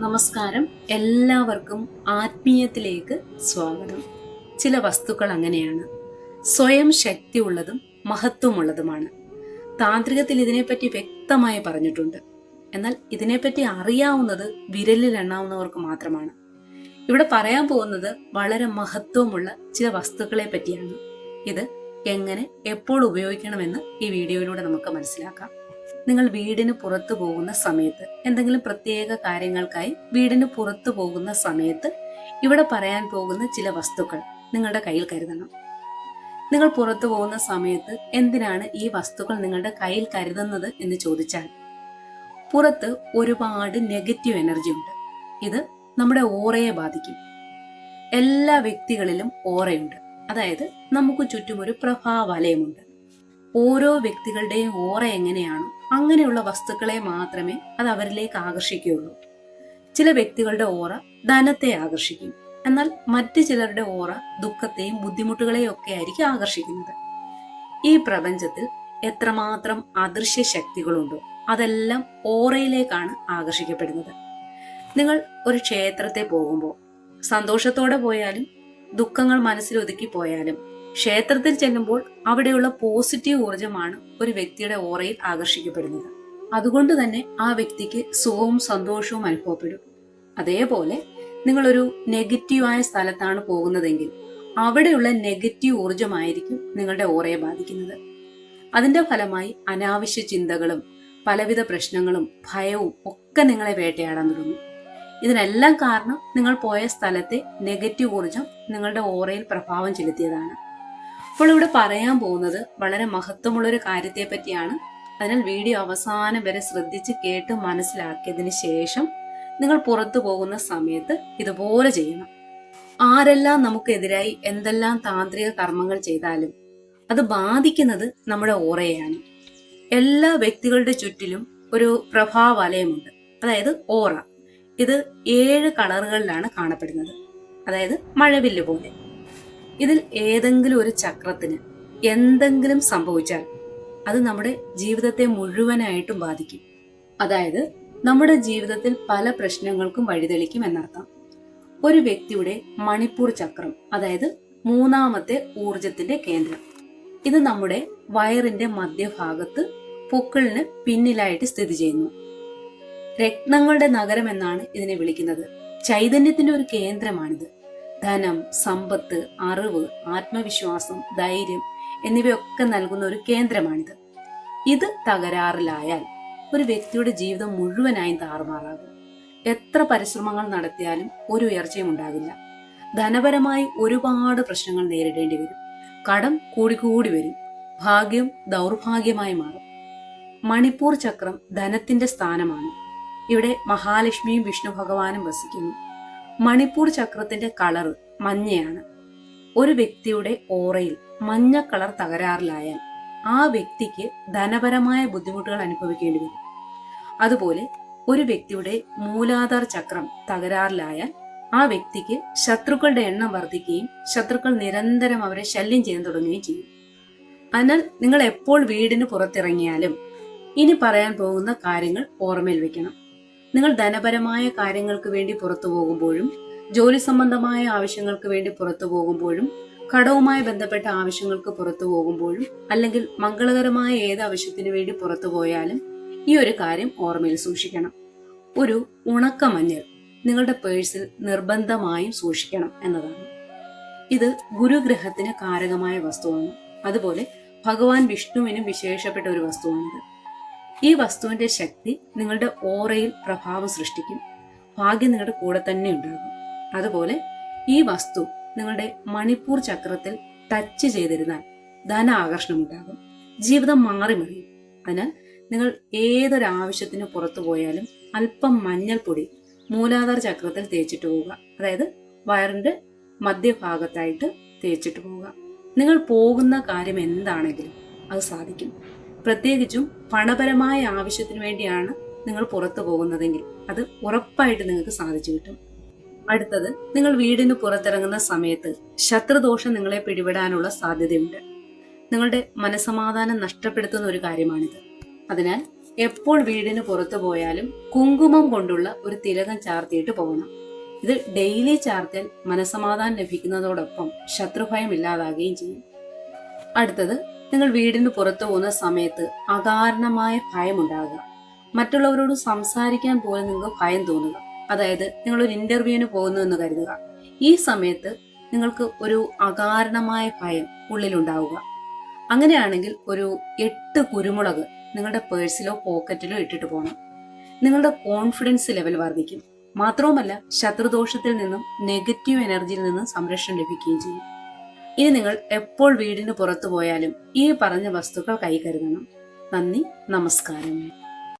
നമസ്കാരം. എല്ലാവർക്കും ആത്മീയത്തിലേക്ക് സ്വാഗതം. ചില വസ്തുക്കൾ അങ്ങനെയാണ്. സ്വയം ശക്തിയുള്ളതും മഹത്വമുള്ളതുമാണ്. താന്ത്രികത്തിൽ ഇതിനെപ്പറ്റി വ്യക്തമായി പറഞ്ഞിട്ടുണ്ട്. എന്നാൽ ഇതിനെപ്പറ്റി അറിയാവുന്നത് വിരലിൽ എണ്ണാവുന്നവർക്ക് മാത്രമാണ്. ഇവിടെ പറയാൻ പോകുന്നത് വളരെ മഹത്വമുള്ള ചില വസ്തുക്കളെ പറ്റിയാണ്. ഇത് എങ്ങനെ എപ്പോൾ ഉപയോഗിക്കണമെന്ന് ഈ വീഡിയോയിലൂടെ നമുക്ക് മനസ്സിലാക്കാം. നിങ്ങൾ വീടിന് പുറത്തു പോകുന്ന സമയത്ത് എന്തെങ്കിലും പ്രത്യേക കാര്യങ്ങൾക്കായി വീടിന് പുറത്തു പോകുന്ന സമയത്ത് ഇവിടെ പറയാൻ പോകുന്ന ചില വസ്തുക്കൾ നിങ്ങളുടെ കയ്യിൽ കരുതണം. നിങ്ങൾ പുറത്തു പോകുന്ന സമയത്ത് എന്തിനാണ് ഈ വസ്തുക്കൾ നിങ്ങളുടെ കയ്യിൽ കരുതുന്നത് എന്ന് ചോദിച്ചാൽ പുറത്ത് ഒരുപാട് നെഗറ്റീവ് എനർജി ഉണ്ട്. ഇത് നമ്മുടെ ഓറയെ ബാധിക്കും. എല്ലാ വ്യക്തികളിലും ഓറയുണ്ട്. അതായത് നമുക്ക് ചുറ്റും ഒരു പ്രഭാവലയമുണ്ട്. ഓരോ വ്യക്തികളുടെയും ഓറ എങ്ങനെയാണോ അങ്ങനെയുള്ള വസ്തുക്കളെ മാത്രമേ അത് അവരിലേക്ക് ആകർഷിക്കുകയുള്ളൂ. ചില വ്യക്തികളുടെ ഓറ ധനത്തെ ആകർഷിക്കും. എന്നാൽ മറ്റു ചിലരുടെ ഓറ ദുഃഖത്തെയും ബുദ്ധിമുട്ടുകളെയും ഒക്കെ ആയിരിക്കും ആകർഷിക്കുന്നത്. ഈ പ്രപഞ്ചത്തിൽ എത്രമാത്രം അദൃശ്യ ശക്തികളുണ്ടോ അതെല്ലാം ഓറയിലേക്കാണ് ആകർഷിക്കപ്പെടുന്നത്. നിങ്ങൾ ഒരു ക്ഷേത്രത്തെ പോകുമ്പോൾ സന്തോഷത്തോടെ പോയാലും ദുഃഖങ്ങൾ മനസ്സിൽ ഒതുക്കി പോയാലും ക്ഷേത്രത്തിൽ ചെല്ലുമ്പോൾ അവിടെയുള്ള പോസിറ്റീവ് ഊർജമാണ് ഒരു വ്യക്തിയുടെ ഓറയിൽ ആകർഷിക്കപ്പെടുന്നത്. അതുകൊണ്ട് തന്നെ ആ വ്യക്തിക്ക് സുഖവും സന്തോഷവും അനുഭവപ്പെടും. അതേപോലെ നിങ്ങളൊരു നെഗറ്റീവായ സ്ഥലത്താണ് പോകുന്നതെങ്കിൽ അവിടെയുള്ള നെഗറ്റീവ് ഊർജമായിരിക്കും നിങ്ങളുടെ ഓറയെ ബാധിക്കുന്നത്. അതിന്റെ ഫലമായി അനാവശ്യ ചിന്തകളും പലവിധ പ്രശ്നങ്ങളും ഭയവും ഒക്കെ നിങ്ങളെ വേട്ടയാടാൻ തുടങ്ങും. ഇതിനെല്ലാം കാരണം നിങ്ങൾ പോയ സ്ഥലത്തെ നെഗറ്റീവ് ഊർജം നിങ്ങളുടെ ഓറയിൽ പ്രഭാവം ചെലുത്തിയതാണ്. അപ്പോൾ ഇവിടെ പറയാൻ പോകുന്നത് വളരെ മഹത്വമുള്ളൊരു കാര്യത്തെ പറ്റിയാണ് അതിനാൽ വീഡിയോ അവസാനം വരെ ശ്രദ്ധിച്ച് കേട്ട് മനസ്സിലാക്കിയതിന് ശേഷം നിങ്ങൾ പുറത്തു പോകുന്ന സമയത്ത് ഇതുപോലെ ചെയ്യണം. ആരെല്ലാം നമുക്കെതിരായി എന്തെല്ലാം താന്ത്രിക കർമ്മങ്ങൾ ചെയ്താലും അത് ബാധിക്കുന്നത് നമ്മുടെ ഓറയാണ് എല്ലാ വ്യക്തികളുടെ ചുറ്റിലും ഒരു പ്രഭാവലയമുണ്ട്. അതായത് ഓറ. ഇത് ഏഴ് കളറുകളിലാണ് കാണപ്പെടുന്നത്. അതായത് മഴവില്ല് പോലെ. ഇതിൽ ഏതെങ്കിലും ഒരു ചക്രത്തിന് എന്തെങ്കിലും സംഭവിച്ചാൽ അത് നമ്മുടെ ജീവിതത്തെ മുഴുവനായിട്ടും ബാധിക്കും. അതായത് നമ്മുടെ ജീവിതത്തിൽ പല പ്രശ്നങ്ങൾക്കും വഴിതെളിക്കും എന്നർത്ഥം. ഒരു വ്യക്തിയുടെ മണിപ്പൂർ ചക്രം അതായത് മൂന്നാമത്തെ ഊർജത്തിന്റെ കേന്ദ്രം. ഇത് നമ്മുടെ വയറിന്റെ മധ്യഭാഗത്ത് പൊക്കിളിന് പിന്നിലായിട്ട് സ്ഥിതി ചെയ്യുന്നു. രത്നങ്ങളുടെ നഗരം എന്നാണ് ഇതിനെ വിളിക്കുന്നത്. ചൈതന്യത്തിന്റെ ഒരു കേന്ദ്രമാണിത്. ധനം സമ്പത്ത് അറിവ് ആത്മവിശ്വാസം ധൈര്യം എന്നിവയൊക്കെ നൽകുന്ന ഒരു കേന്ദ്രമാണിത്. ഇത് തകരാറിലായാൽ ഒരു വ്യക്തിയുടെ ജീവിതം മുഴുവനായും താറുമാറാകും. എത്ര പരിശ്രമങ്ങൾ നടത്തിയാലും ഒരു ഉയർച്ചയും ഉണ്ടാകില്ല. ധനപരമായി ഒരുപാട് പ്രശ്നങ്ങൾ നേരിടേണ്ടി വരും. കടം കൂടിക്കൂടി വരും. ഭാഗ്യം ദൗർഭാഗ്യമായി മാറും. മണിപ്പൂർ ചക്രം ധനത്തിന്റെ സ്ഥാനമാണ്. ഇവിടെ മഹാലക്ഷ്മിയും വിഷ്ണു ഭഗവാനും വസിക്കുന്നു. മണിപ്പൂർ ചക്രത്തിന്റെ കളർ മഞ്ഞയാണ്. ഒരു വ്യക്തിയുടെ ഓറയിൽ മഞ്ഞ കളർ തകരാറിലായാൽ ആ വ്യക്തിക്ക് ധനപരമായ ബുദ്ധിമുട്ടുകൾ അനുഭവിക്കേണ്ടി വരും. അതുപോലെ ഒരു വ്യക്തിയുടെ മൂലാധാർ ചക്രം തകരാറിലായാൽ ആ വ്യക്തിക്ക് ശത്രുക്കളുടെ എണ്ണം വർദ്ധിക്കുകയും ശത്രുക്കൾ നിരന്തരം അവരെ ശല്യം ചെയ്യാൻ തുടങ്ങുകയും ചെയ്യും. അതിനാൽ നിങ്ങൾ എപ്പോൾ വീടിന് പുറത്തിറങ്ങിയാലും ഇനി പറയാൻ പോകുന്ന കാര്യങ്ങൾ ഓർമ്മയിൽ വെക്കണം. നിങ്ങൾ ധനപരമായ കാര്യങ്ങൾക്ക് വേണ്ടി പുറത്തു പോകുമ്പോഴും ജോലി സംബന്ധമായ ആവശ്യങ്ങൾക്ക് വേണ്ടി പുറത്തു പോകുമ്പോഴും കടവുമായി ബന്ധപ്പെട്ട ആവശ്യങ്ങൾക്ക് പുറത്തു പോകുമ്പോഴും അല്ലെങ്കിൽ മംഗളകരമായ ഏത് ആവശ്യത്തിനു വേണ്ടി പുറത്തു പോയാലും ഈ ഒരു കാര്യം ഓർമ്മയിൽ സൂക്ഷിക്കണം. ഒരു ഉണക്കമഞ്ഞൾ നിങ്ങളുടെ പേഴ്സിൽ നിർബന്ധമായും സൂക്ഷിക്കണം എന്നതാണ്. ഇത് ഗുരുഗ്രഹത്തിന് കാരകമായ വസ്തുവാണ്. അതുപോലെ ഭഗവാൻ വിഷ്ണുവിനും വിശേഷപ്പെട്ട ഒരു വസ്തുവാണിത്. ഈ വസ്തുവിന്റെ ശക്തി നിങ്ങളുടെ ഓറയിൽ പ്രഭാവം സൃഷ്ടിക്കും. ഭാഗ്യം നിങ്ങളുടെ കൂടെ തന്നെ ഉണ്ടാകും. അതുപോലെ ഈ വസ്തു നിങ്ങളുടെ മണിപ്പൂർ ചക്രത്തിൽ ടച്ച് ചെയ്തിരുന്നാൽ ധന ആകർഷണം ഉണ്ടാകും ജീവിതം മാറി മറിയും അതിനാൽ നിങ്ങൾ ഏതൊരു ആവശ്യത്തിന് പുറത്തു പോയാലും അല്പം മഞ്ഞൾപ്പൊടി മൂലാധാര ചക്രത്തിൽ തേച്ചിട്ട് പോവുക. അതായത് വയറിന്റെ മധ്യഭാഗത്തായിട്ട് തേച്ചിട്ട് പോവുക. നിങ്ങൾ പോകുന്ന കാര്യം എന്താണെങ്കിലും അത് സാധിക്കും. പ്രത്യേകിച്ചും പണപരമായ ആവശ്യത്തിന് വേണ്ടിയാണ് നിങ്ങൾ പുറത്തു പോകുന്നതെങ്കിൽ അത് ഉറപ്പായിട്ട് നിങ്ങൾക്ക് സാധിച്ചു കിട്ടും. അടുത്തത് നിങ്ങൾ വീടിന് പുറത്തിറങ്ങുന്ന സമയത്ത് ശത്രുദോഷം നിങ്ങളെ പിടിപെടാനുള്ള സാധ്യതയുണ്ട്. നിങ്ങളുടെ മനസമാധാനം നഷ്ടപ്പെടുത്തുന്ന ഒരു കാര്യമാണിത്. അതിനാൽ എപ്പോൾ വീടിന് പുറത്തു പോയാലും കുങ്കുമം കൊണ്ടുള്ള ഒരു തിലകം ചാർത്തിയിട്ട് പോകണം. ഇത് ഡെയിലി ചാർത്തിയാൽ മനസമാധാനം ലഭിക്കുന്നതോടൊപ്പം ശത്രുഭയം ഇല്ലാതാകുകയും ചെയ്യും. അടുത്തത് നിങ്ങൾ വീടിന് പുറത്തു പോകുന്ന സമയത്ത് അകാരണമായ ഭയം ഉണ്ടാകുക മറ്റുള്ളവരോട് സംസാരിക്കാൻ പോലും നിങ്ങൾക്ക് ഭയം തോന്നുക. അതായത് നിങ്ങൾ ഒരു ഇന്റർവ്യൂവിന് പോകുന്നു എന്ന് കരുതുക. ഈ സമയത്ത് നിങ്ങൾക്ക് ഒരു അകാരണമായ ഭയം ഉള്ളിലുണ്ടാവുക. അങ്ങനെയാണെങ്കിൽ ഒരു എട്ട് കുരുമുളക് നിങ്ങളുടെ പേഴ്സിലോ പോക്കറ്റിലോ ഇട്ടിട്ട് പോകണം നിങ്ങളുടെ കോൺഫിഡൻസ് ലെവൽ വർദ്ധിക്കും. മാത്രവുമല്ല ശത്രുദോഷത്തിൽ നിന്നും നെഗറ്റീവ് എനർജിയിൽ നിന്നും സംരക്ഷണം ലഭിക്കുകയും ചെയ്യും. ഇനി നിങ്ങൾ എപ്പോൾ വീടിന് പുറത്തു പോയാലും ഈ പറഞ്ഞ വസ്തുക്കൾ കൈകരുതണം നന്ദി നമസ്കാരം.